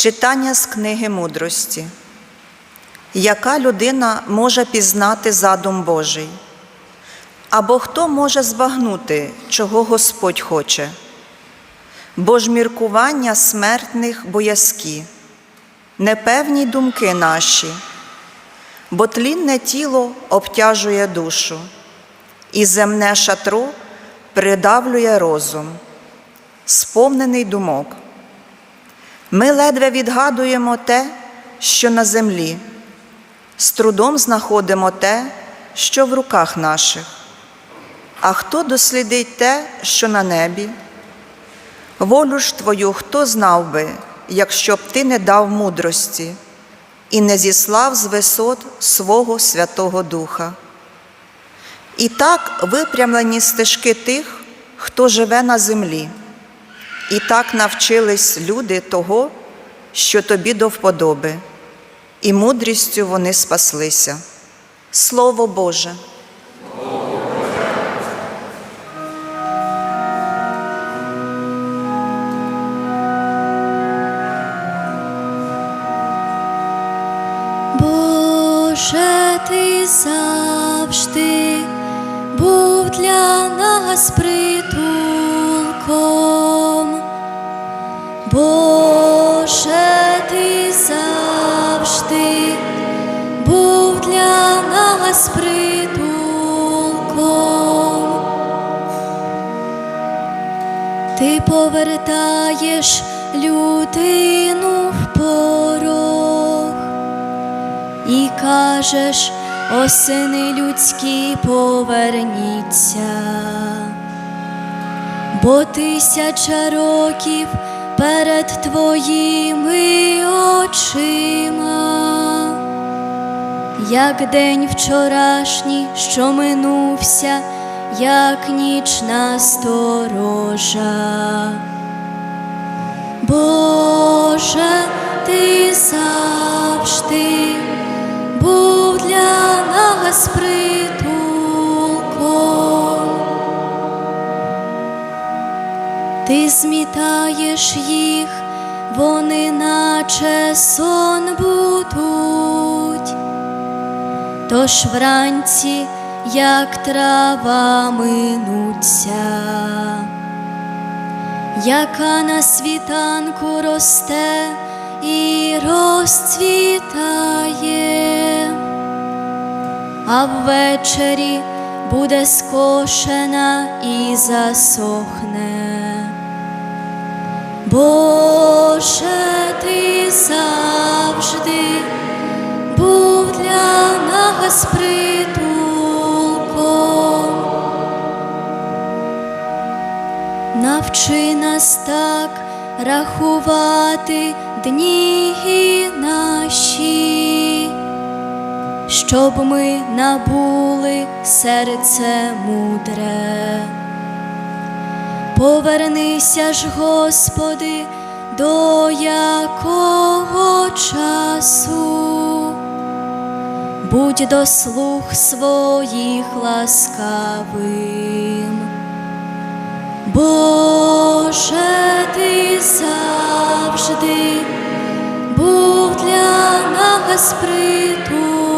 Читання з книги мудрості. Яка людина може пізнати задум Божий? Або хто може збагнути, чого Господь хоче? Бо ж міркування смертних боязкі, непевні думки наші, бо тлінне тіло обтяжує душу, і земне шатро придавлює розум, сповнений думок. Ми ледве відгадуємо те, що на землі, з трудом знаходимо те, що в руках наших. А хто дослідить те, що на небі? Волю ж твою хто знав би, якщо б ти не дав мудрості і не зіслав з висот свого Святого Духа. І так випрямлені стежки тих, хто живе на землі. І так навчились люди того, що тобі до вподоби, і мудрістю вони спаслися. Слово Боже. Боже, ти завжди був для нас притулком. Боже, ти завжди був для нас притулком. Ти повертаєш людину в порог і кажеш, о сини людські, поверніться, бо тисяча років перед твоїми очима, як день вчорашній, що минувся, як нічна сторожа. Боже, ти завжди був для нас притулком. Ти змітаєш їх, вони наче сон будуть, тож вранці, як трава минуться. Яка на світанку росте і розцвітає, а ввечері буде скошена і засохне. Боже, ти завжди був для нас притулком. Навчи нас так рахувати дні наші, щоб ми набули серце мудре. Повернися ж, Господи, до якого часу, будь до слух своїх ласкавим. Боже, ти завжди був для нас притулком.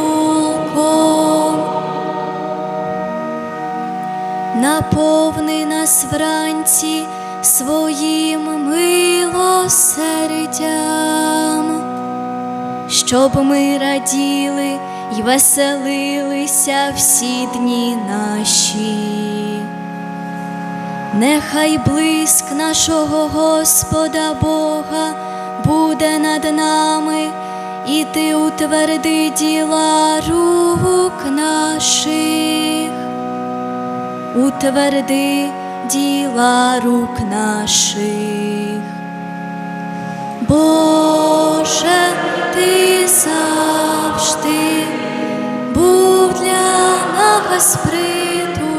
Наповни нас вранці своїм милосердям, щоб ми раділи й веселилися всі дні наші. Нехай блиск нашого Господа Бога буде над нами, і ти утверди діла рук наших, утверди діла рук наших. Боже, ти завжди був для нас притулком.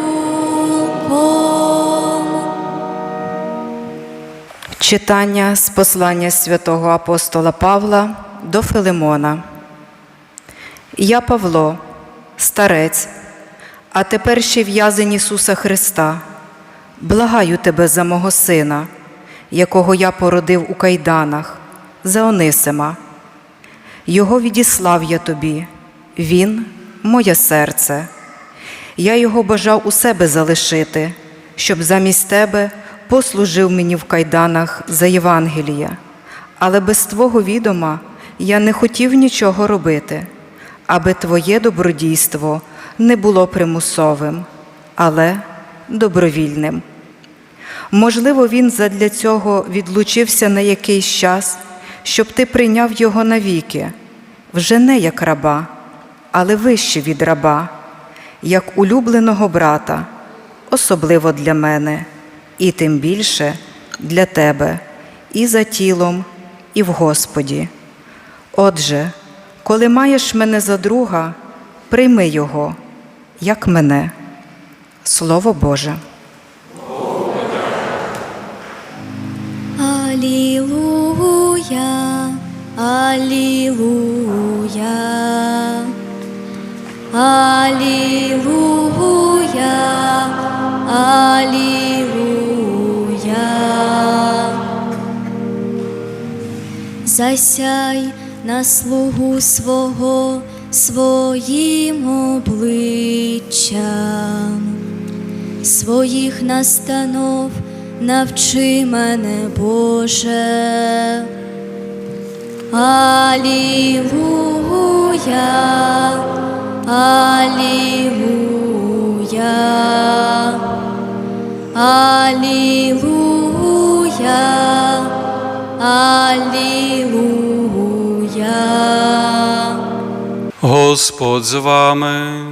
Читання з послання святого апостола Павла до Филимона. Я Павло, старець, а тепер ще в'язень Ісуса Христа. Благаю тебе за мого сина, якого я породив у кайданах, за Онисима. Його відіслав я тобі, він моє серце. Я його бажав у себе залишити, щоб замість тебе послужив мені в кайданах за Євангелія. Але без твого відома я не хотів нічого робити, аби твоє добродійство не було примусовим, але добровільним. Можливо, він задля цього відлучився на якийсь час, щоб ти прийняв його навіки, вже не як раба, але вище від раба, як улюбленого брата, особливо для мене, і тим більше для тебе, і за тілом, і в Господі. Отже, коли маєш мене за друга, прийми його, як мене. Слово Боже. Алілуя, Алілуя, Алілуя, Алілуя. Засяй на слугу свого своїм обличчям своїх настанов навчи мене, Боже. Алілуя, Алілуя, Алілуя, Алілуя. Господь з вами.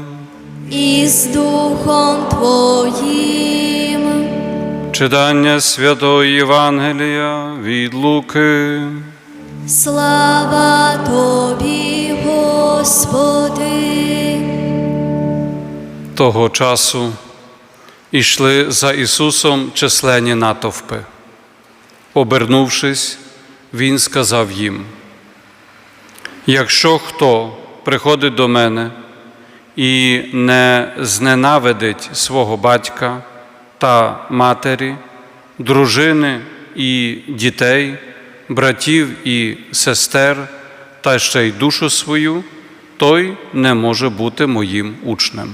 І з Духом Твоїм. Читання Святої Євангелія від Луки. Слава Тобі, Господи. Того часу ішли за Ісусом численні натовпи. Обернувшись, Він сказав їм: Якщо хто приходить до мене і не зненавидить свого батька та матері, дружини і дітей, братів і сестер, та ще й душу свою, той не може бути моїм учнем.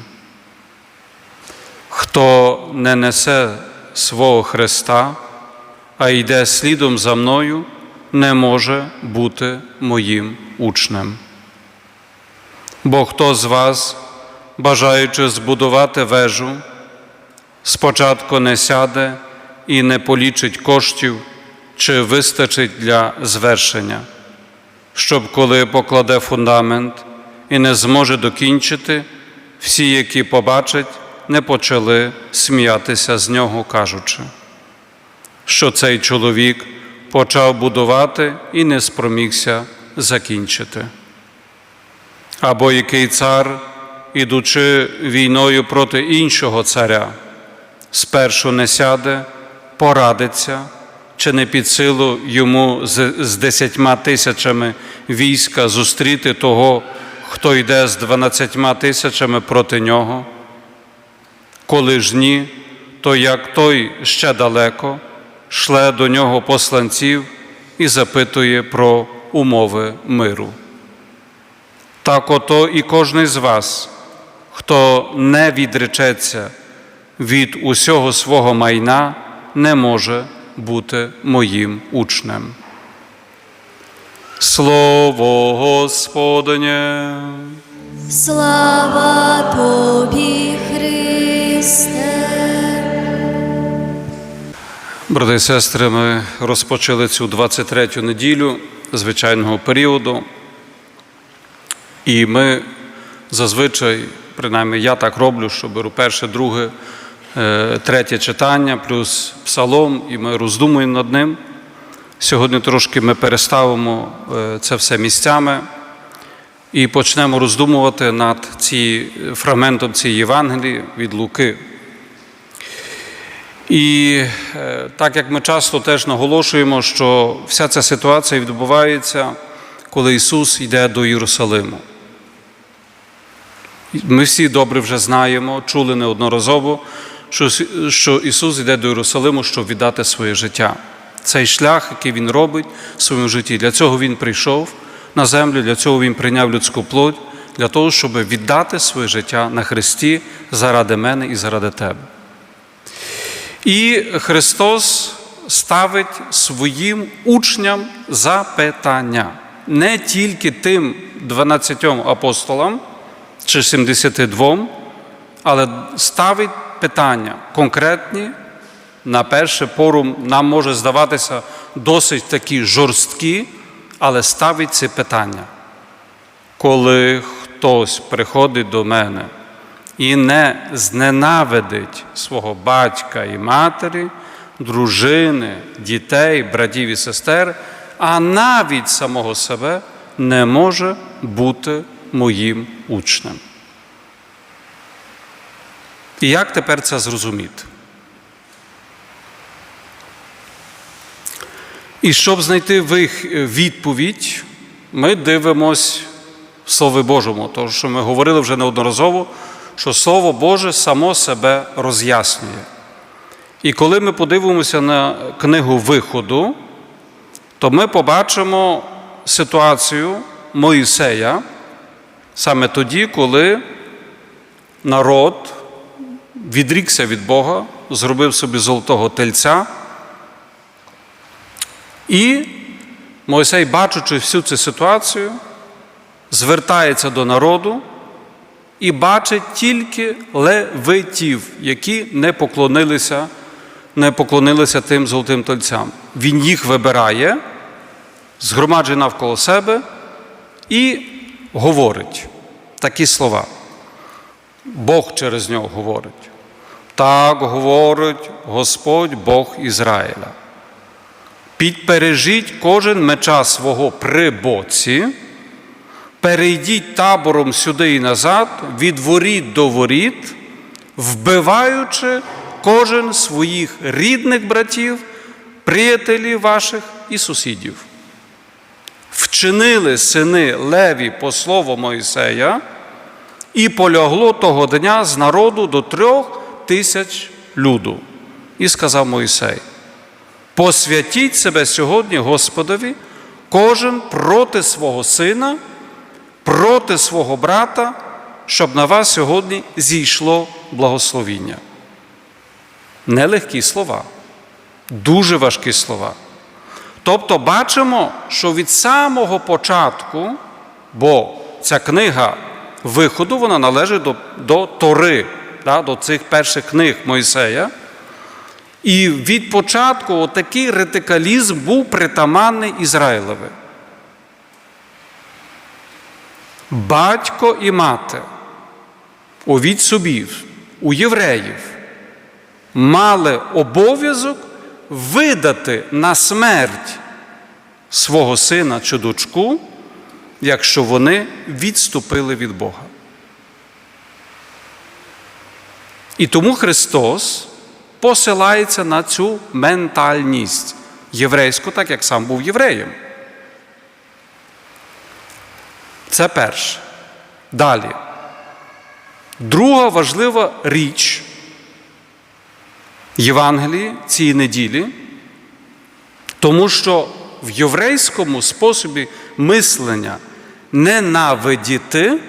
Хто не несе свого Христа, а йде слідом за мною, не може бути моїм учнем. Бо хто з вас, бажаючи збудувати вежу, спочатку не сяде і не полічить коштів, чи вистачить для звершення, щоб коли покладе фундамент і не зможе докінчити, всі, які побачать, не почали сміятися з нього, кажучи, що цей чоловік почав будувати і не спромігся закінчити. Або який цар, ідучи війною проти іншого царя, спершу не сяде, порадиться, чи не під силу йому з, з десятьма тисячами війська зустріти того, хто йде з дванадцятьма тисячами проти нього. Коли ж ні, то як той ще далеко, шле до нього посланців і запитує про умови миру. Так ото і кожний з вас, хто не відречеться від усього свого майна, не може бути моїм учнем. Слово Господнє. Слава Тобі, Христе. Брати і сестри, ми розпочали цю 23-ю неділю звичайного періоду, і ми зазвичай, принаймні я так роблю, що беру перше, друге, е, третє читання, плюс псалом, і ми роздумуємо над ним. Сьогодні трошки ми переставимо е, це все місцями і почнемо роздумувати над ці, фрагментом цієї Євангелії від Луки. І е, так як ми часто теж наголошуємо, що вся ця ситуація відбувається, коли Ісус йде до Єрусалиму. Ми всі добре вже знаємо, чули неодноразово, що, що Ісус йде до Єрусалиму, щоб віддати своє життя. цей шлях, який він робить в своєму житті. Для цього він прийшов на землю, для цього він прийняв людську плоть, для того, щоб віддати своє життя на Христі заради мене і заради тебе. І Христос ставить своїм учням запитання не тільки тим 12 апостолам чи 72, але ставить питання конкретні. На перше пору нам може здаватися досить такі жорсткі, але ставить це питання. Коли хтось приходить до мене і не зненавидить свого батька і матері, дружини, дітей, братів і сестер, а навіть самого себе не може бути моїм учнем. І як тепер це зрозуміти? І щоб знайти в відповідь, ми дивимось в Слові Божому, тому що ми говорили вже неодноразово, що Слово Боже само себе роз'яснює. І коли ми подивимося на книгу Виходу, то ми побачимо ситуацію Моїсея саме тоді, коли народ відрікся від Бога, зробив собі золотого тельця. І Мойсей, бачучи всю цю ситуацію, звертається до народу і бачить тільки левитів, які не поклонилися, не поклонилися тим золотим тельцям. Він їх вибирає, згромаджує навколо себе і говорить такі слова. Бог через нього говорить. Так говорить Господь Бог Ізраїля. Підпережіть кожен меча свого при боці, перейдіть табором сюди і назад, від воріт до воріт, вбиваючи кожен своїх рідних братів, приятелів ваших і сусідів. Вчинили сини Леві по слову Мойсея, і полягло того дня з народу до трьох тисяч люду. І сказав Мойсей. Посвятіть себе сьогодні Господові, кожен проти свого сина, проти свого брата, щоб на вас сьогодні зійшло благословіння. Нелегкі слова, дуже важкі слова. Тобто бачимо, що від самого початку, бо ця книга виходу вона належить до, до Тори, да, до цих перших книг Мойсея. І від початку отакий радикалізм був притаманний Ізраїлеві. Батько і мати у відсобів, у євреїв мали обов'язок видати на смерть свого сина чи дочку, якщо вони відступили від Бога. І тому Христос посилається на цю ментальність єврейську, так як сам був євреєм. Це перше. Далі. Друга важлива річ Євангелії цієї неділі, тому що в єврейському способі мислення ненавидіти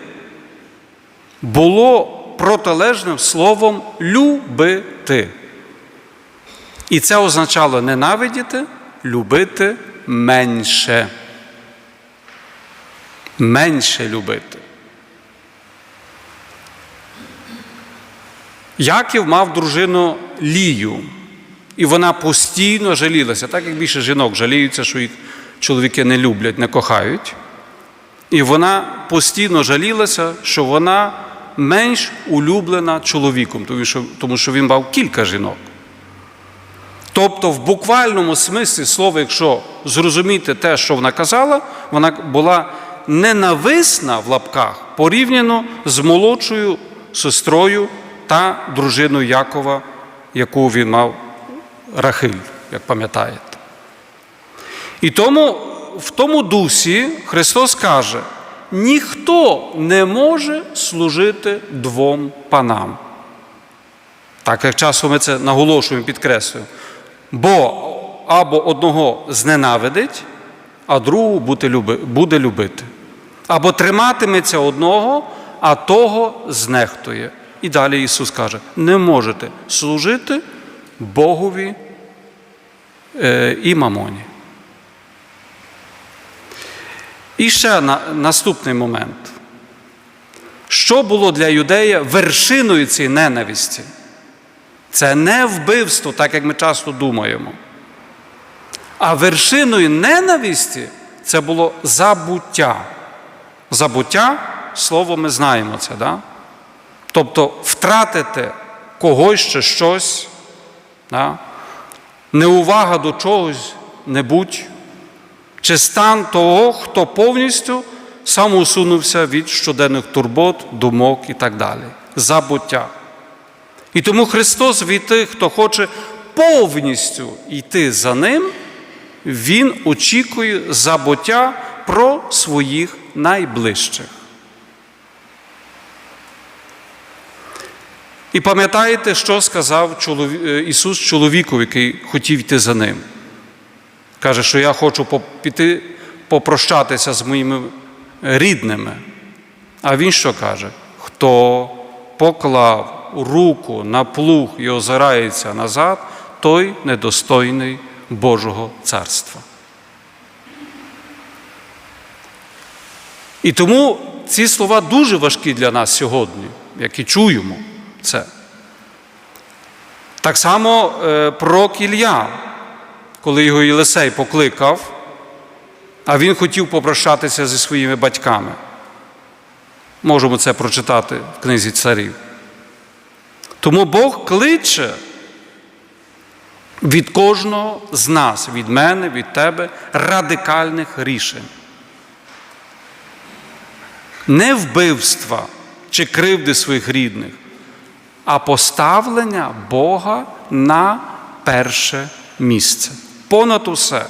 було протилежним словом любити. І це означало ненавидіти, любити менше. Менше любити. Яків мав дружину Лію, і вона постійно жалілася, так як більше жінок жаліються, що їх чоловіки не люблять, не кохають. І вона постійно жалілася, що вона менш улюблена чоловіком, тому що, він мав кілька жінок. Тобто, в буквальному смислі слова, якщо зрозуміти те, що вона казала, вона була ненависна в лапках порівняно з молодшою сестрою та дружиною Якова, яку він мав Рахиль, як пам'ятаєте. І тому в тому дусі Христос каже: ніхто не може служити двом панам. Так як часом ми це наголошуємо, підкреслюємо. Бо або одного зненавидить, а другого буде любити. Або триматиметься одного, а того знехтує. І далі Ісус каже: не можете служити Богові е, і мамоні. І ще на, наступний момент. Що було для юдея вершиною цієї ненависті? Це не вбивство, так як ми часто думаємо. А вершиною ненависті це було забуття. Забуття, слово ми знаємо це, да? Тобто втратити когось чи щось, да? неувага до чогось небудь, чи стан того, хто повністю самоусунувся від щоденних турбот, думок і так далі. Забуття. І тому Христос від тих, хто хоче повністю йти за ним, Він очікує забуття про своїх найближчих. І пам'ятаєте, що сказав е, Ісус чоловіку, який хотів йти за ним? Каже, що я хочу піти попрощатися з моїми рідними. А він що каже? Хто поклав руку на плуг і озирається назад, той недостойний Божого царства. І тому ці слова дуже важкі для нас сьогодні, як і чуємо це. Так само е, пророк Ілля, коли його Єлисей покликав, а він хотів попрощатися зі своїми батьками. Можемо це прочитати в книзі царів. Тому Бог кличе від кожного з нас, від мене, від тебе, радикальних рішень. Не вбивства чи кривди своїх рідних, а поставлення Бога на перше місце. Понад усе,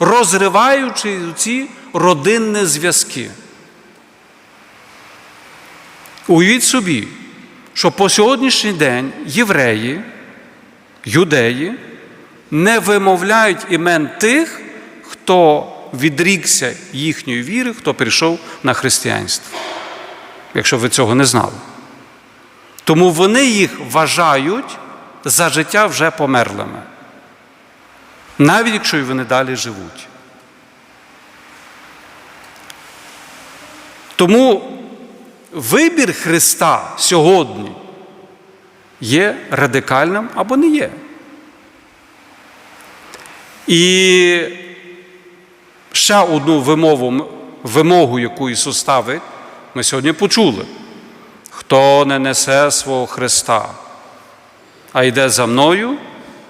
розриваючи ці родинні зв'язки. Уявіть собі, що по сьогоднішній день євреї, юдеї не вимовляють імен тих, хто відрікся їхньої віри, хто прийшов на християнство. Якщо ви цього не знали. Тому вони їх вважають за життя вже померлими, навіть якщо вони далі живуть. Тому вибір Христа сьогодні є радикальним або не є. І ще одну вимову, вимогу, яку Ісус ставить, ми сьогодні почули. Хто не несе свого Христа, а йде за мною,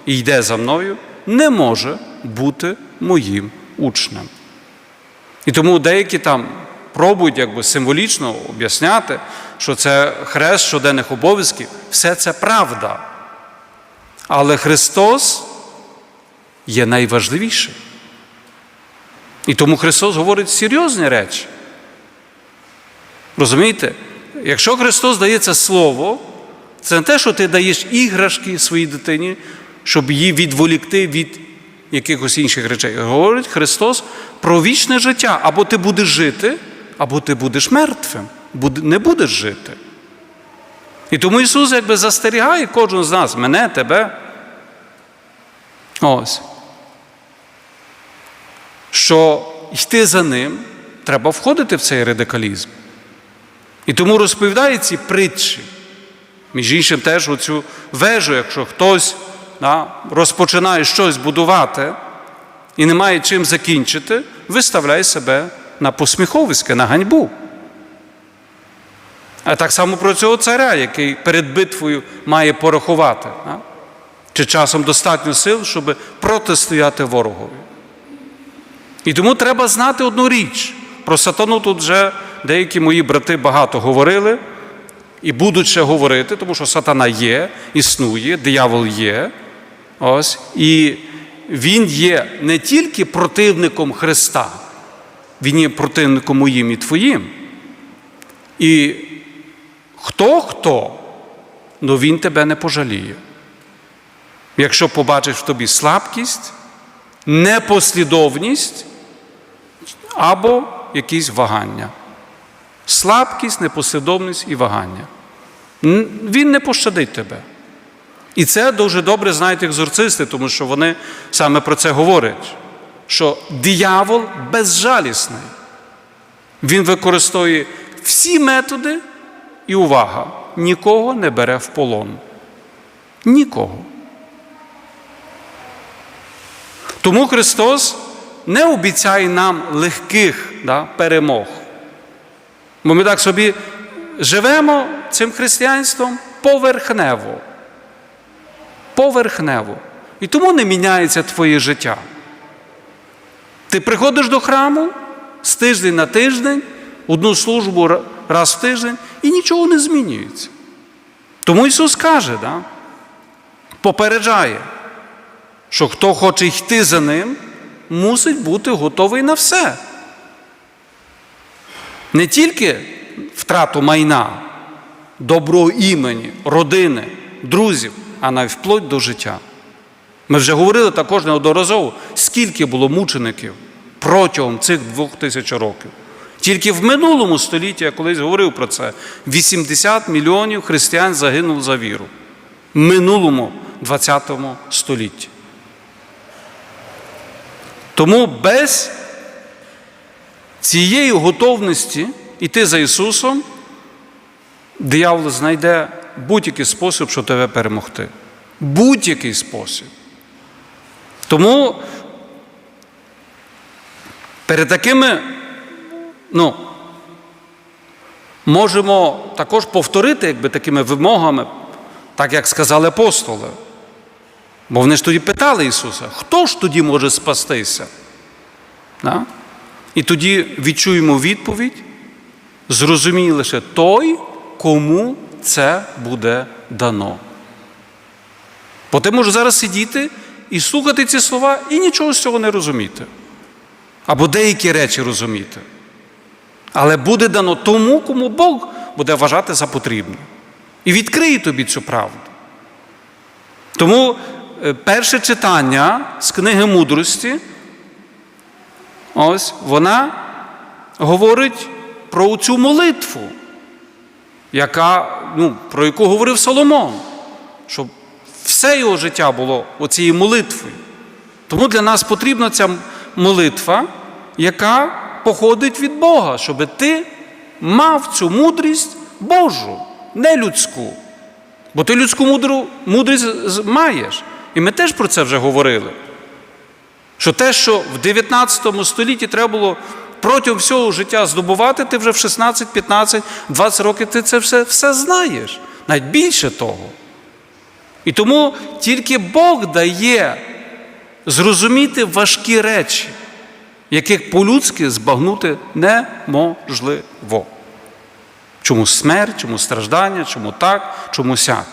і йде за мною, не може бути моїм учнем. І тому деякі там пробують якби символічно об'ясняти, що це хрест щоденних обов'язків, все це правда. Але Христос є найважливіший. І тому Христос говорить серйозні речі. Розумієте? Якщо Христос дає це слово, це не те, що ти даєш іграшки своїй дитині, щоб її відволікти від якихось інших речей. Говорить Христос про вічне життя. Або ти будеш жити, або ти будеш мертвим, не будеш жити. І тому Ісус якби застерігає кожен з нас, мене, тебе. Ось. Що йти за ним, треба входити в цей радикалізм. І тому розповідає ці притчі. Між іншим, теж оцю вежу, якщо хтось да, розпочинає щось будувати і не має чим закінчити, виставляє себе на посміховиське, на ганьбу. А так само про цього царя, який перед битвою має порахувати, да? чи часом достатньо сил, щоб протистояти ворогові. І тому треба знати одну річ. Про сатану тут вже деякі мої брати багато говорили і будуть ще говорити, тому що сатана є, існує, диявол є. Ось, і він є не тільки противником Христа, він є противником моїм і твоїм. І хто хто, ну він тебе не пожаліє. Якщо побачиш в тобі слабкість, непослідовність або якісь вагання. Слабкість, непослідовність і вагання. Він не пощадить тебе. І це дуже добре знають екзорцисти, тому що вони саме про це говорять, що диявол безжалісний. Він використовує всі методи і увага, нікого не бере в полон. Нікого. Тому Христос не обіцяє нам легких да, перемог. Бо ми так собі живемо цим християнством поверхнево. Поверхнево. І тому не міняється твоє життя. Ти приходиш до храму з тиждень на тиждень, одну службу раз в тиждень, і нічого не змінюється. Тому Ісус каже, да, попереджає, що хто хоче йти за ним, мусить бути готовий на все. Не тільки втрату майна, доброго імені, родини, друзів, а навіть вплоть до життя. Ми вже говорили також неодноразово, скільки було мучеників протягом цих двох тисяч років. Тільки в минулому столітті, я колись говорив про це, 80 мільйонів християн загинуло за віру. В минулому 20 столітті. Тому без цієї готовності йти за Ісусом, диявол знайде будь-який спосіб, щоб тебе перемогти. Будь-який спосіб. Тому перед такими, ну, можемо також повторити якби, такими вимогами, так як сказали апостоли. Бо вони ж тоді питали Ісуса, хто ж тоді може спастися? Да? І тоді відчуємо відповідь, зрозуміє лише той, кому це буде дано. Бо ти можеш зараз сидіти і слухати ці слова і нічого з цього не розуміти. Або деякі речі розуміти. Але буде дано тому, кому Бог буде вважати за потрібне. І відкриє тобі цю правду. Тому е, перше читання з книги мудрості, ось вона говорить про цю молитву, яка, ну, про яку говорив Соломон, щоб все його життя було оцією молитвою. Тому для нас потрібна ця молитва, яка походить від Бога, щоб ти мав цю мудрість Божу, не людську. Бо ти людську мудру, мудрість маєш. І ми теж про це вже говорили. Що те, що в 19 столітті треба було протягом всього життя здобувати, ти вже в 16, 15, 20 років ти це все, все знаєш. Навіть більше того. І тому тільки Бог дає зрозуміти важкі речі, яких по-людськи збагнути неможливо. Чому смерть, чому страждання, чому так, чому сяк.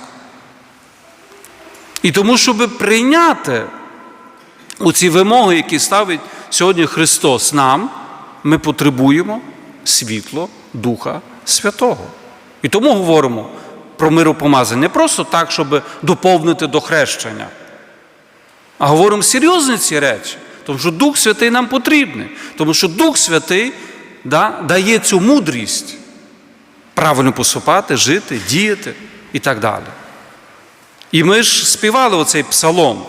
І тому, щоб прийняти оці вимоги, які ставить сьогодні Христос нам, ми потребуємо світло Духа Святого. І тому говоримо про миропомазання не просто так, щоб доповнити до хрещення, а говоримо серйозні ці речі, тому що Дух Святий нам потрібний, тому що Дух Святий да, дає цю мудрість правильно поступати, жити, діяти і так далі. І ми ж співали оцей псалом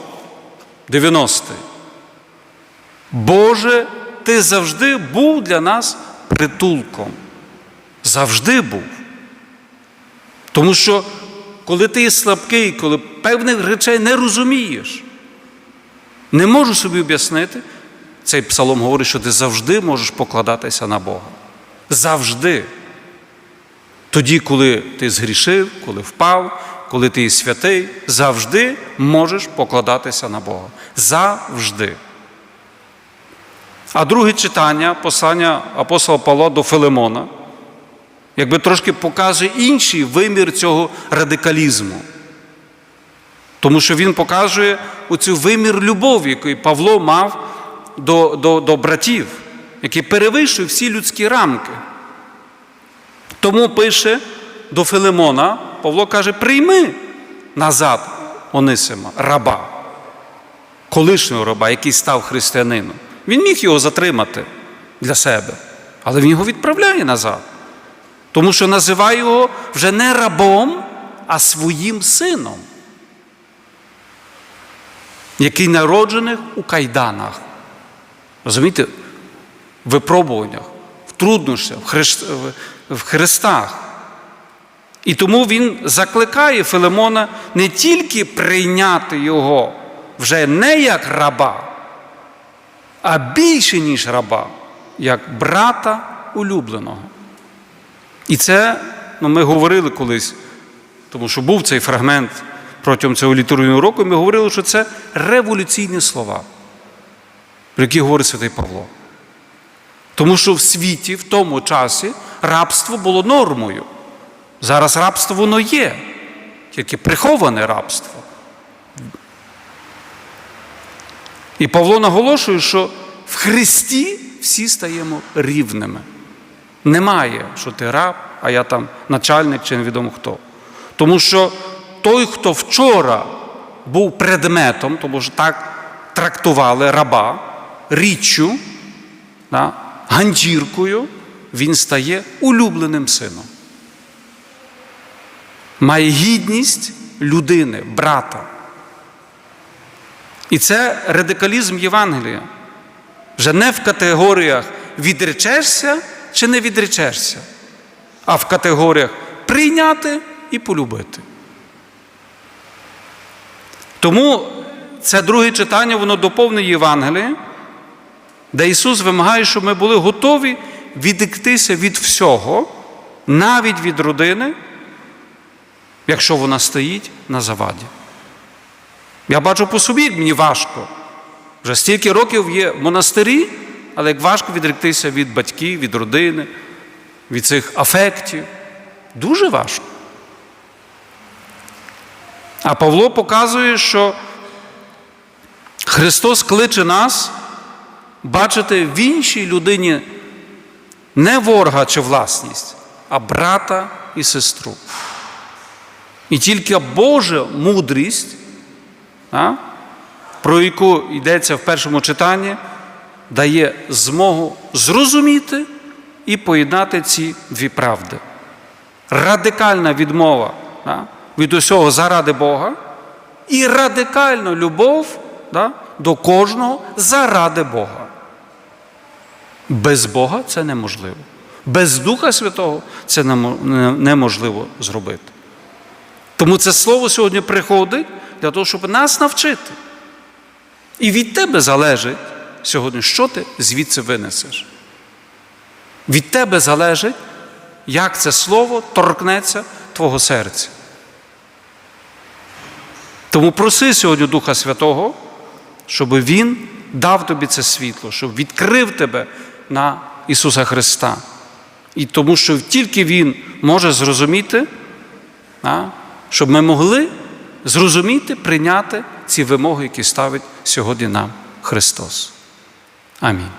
90-й. Боже, ти завжди був для нас притулком. Завжди був. Тому що, коли ти слабкий, коли певних речей не розумієш, не можу собі об'яснити, цей псалом говорить, що ти завжди можеш покладатися на Бога. Завжди. Тоді, коли ти згрішив, коли впав, коли ти святий, завжди можеш покладатися на Бога. Завжди. А друге читання, послання апостола Павла до Филимона, якби трошки показує інший вимір цього радикалізму. Тому що він показує оцю вимір любові, який Павло мав до, до, до братів, який перевищує всі людські рамки. Тому пише до Филимона, Павло каже: прийми назад Онисима, раба. Колишнього раба, який став християнином. Він міг його затримати для себе, але він його відправляє назад. Тому що називає його вже не рабом, а своїм сином, який народжений у кайданах. Розумієте, в випробуваннях, в труднощах, в, хрест... в хрестах. І тому він закликає Филимона не тільки прийняти його вже не як раба, а більше, ніж раба, як брата улюбленого. І це ну, ми говорили колись, тому що був цей фрагмент протягом цього літургійного року, ми говорили, що це революційні слова, про які говорить святий Павло. Тому що в світі в тому часі рабство було нормою. Зараз рабство воно є, тільки приховане рабство. І Павло наголошує, що в Христі всі стаємо рівними. Немає, що ти раб, а я там начальник чи невідомо хто. Тому що той, хто вчора був предметом, тому що так трактували раба, річчю, да, ганчіркою, він стає улюбленим сином. Має гідність людини, брата. І це радикалізм Євангелія. Вже не в категоріях відречешся чи не відречешся, а в категоріях прийняти і полюбити. Тому це друге читання, воно доповнює Євангеліє, де Ісус вимагає, щоб ми були готові відіктися від всього, навіть від родини, якщо вона стоїть на заваді. Я бачу по собі, мені важко. Вже стільки років є в монастирі, але як важко відректися від батьків, від родини, від цих афектів. Дуже важко. А Павло показує, що Христос кличе нас бачити в іншій людині не ворога чи власність, а брата і сестру. І тільки Божа мудрість, про яку йдеться в першому читанні, дає змогу зрозуміти і поєднати ці дві правди. Радикальна відмова від усього заради Бога і радикальна любов до кожного заради Бога. Без Бога це неможливо. Без Духа Святого це неможливо зробити. Тому це слово сьогодні приходить для того, щоб нас навчити. І від тебе залежить сьогодні, що ти звідси винесеш. Від тебе залежить, як це слово торкнеться твого серця. Тому проси сьогодні Духа Святого, щоб Він дав тобі це світло, щоб відкрив тебе на Ісуса Христа. І тому що тільки Він може зрозуміти, щоб ми могли зрозуміти, прийняти ці вимоги, які ставить сьогодні нам Христос. Амінь.